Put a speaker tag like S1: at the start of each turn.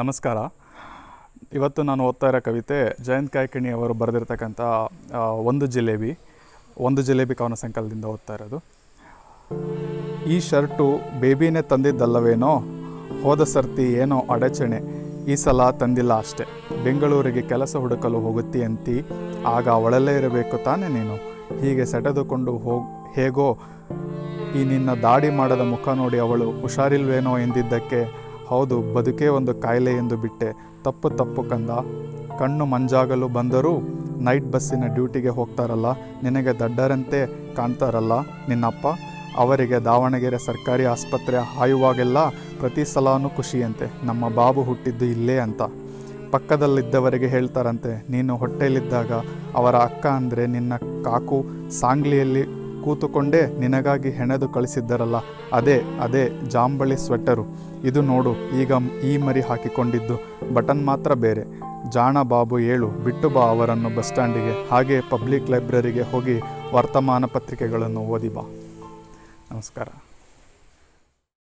S1: ನಮಸ್ಕಾರ. ಇವತ್ತು ನಾನು ಓದ್ತಾ ಇರೋ ಕವಿತೆ ಜಯಂತ್ ಕಾಯ್ಕಿಣಿ ಅವರು ಬರೆದಿರ್ತಕ್ಕಂಥ ಒಂದು ಜಿಲೇಬಿ ಒಂದು ಜಿಲೇಬಿ ಕವನ ಸಂಕಲನದಿಂದ ಓದ್ತಾ ಇರೋದು. ಈ ಶರ್ಟು ಬೇಬಿನೇ ತಂದಿದ್ದಲ್ಲವೇನೋ, ಹೋದ ಸರ್ತಿ ಏನೋ ಅಡಚಣೆ, ಈ ಸಲ ತಂದಿಲ್ಲ ಅಷ್ಟೆ. ಬೆಂಗಳೂರಿಗೆ ಕೆಲಸ ಹುಡುಕಲು ಹೋಗುತ್ತೀಯಂತಿ ಆಗ ಒಳಲೇ ಇರಬೇಕು ತಾನೇ ನೀನು? ಹೀಗೆ ಸೆಟೆದುಕೊಂಡು ಹೋಗ್, ಹೇಗೋ ಈ ನಿನ್ನ ದಾಡಿ ಮಾಡದ ಮುಖ ನೋಡಿ ಅವಳು ಹುಷಾರಿಲ್ವೇನೋ ಎಂದಿದ್ದಕ್ಕೆ ಹೌದು, ಬದುಕೇ ಒಂದು ಕಾಯಿಲೆ ಎಂದು ಬಿಟ್ಟೆ. ತಪ್ಪು ತಪ್ಪು ಕಂದ. ಕಣ್ಣು ಮಂಜಾಗಲು ಬಂದರೂ ನೈಟ್ ಬಸ್ಸಿನ ಡ್ಯೂಟಿಗೆ ಹೋಗ್ತಾರಲ್ಲ, ನಿನಗೆ ದಡ್ಡರಂತೆ ಕಾಣ್ತಾರಲ್ಲ ನಿನ್ನಪ್ಪ? ಅವರಿಗೆ ದಾವಣಗೆರೆ ಸರ್ಕಾರಿ ಆಸ್ಪತ್ರೆ ಹಾಯುವಾಗೆಲ್ಲ ಪ್ರತಿ ಸಲಾನೂ ಖುಷಿಯಂತೆ. ನಮ್ಮ ಬಾಬು ಹುಟ್ಟಿದ್ದು ಇಲ್ಲೇ ಅಂತ. ಪಕ್ಕದಲ್ಲಿದ್ದವರಿಗೆ ಹೇಳ್ತಾರಂತೆ, ನೀನು ಹೊಟ್ಟೆಯಲ್ಲಿದ್ದಾಗ ಅವರ ಅಕ್ಕ ಅಂದರೆ ನಿನ್ನ ಕಾಕು ಸಾಂಗ್ಲಿಯಲ್ಲಿ ಕೂತುಕೊಂಡೇ ನಿನಗಾಗಿ ಹೆಣೆದು ಕಳಿಸಿದ್ದರಲ್ಲ. ಅದೇ ಅದೇ ಜಾಂಬಳಿ ಸ್ವೆಟ್ಟರು. ಇದು ನೋಡು, ಈಗ ಈ ಮರಿ ಹಾಕಿಕೊಂಡಿದ್ದು. ಬಟನ್ ಮಾತ್ರ ಬೇರೆ. ಜಾಣ ಬಾಬು ಏಳು, ಬಿಟ್ಟು ಬಾ ಅವರನ್ನು ಬಸ್ ಸ್ಟ್ಯಾಂಡಿಗೆ. ಹಾಗೆ ಪಬ್ಲಿಕ್ ಲೈಬ್ರರಿಗೆ ಹೋಗಿ ವರ್ತಮಾನ ಪತ್ರಿಕೆಗಳನ್ನು ಓದಿ ಬಾ. ನಮಸ್ಕಾರ.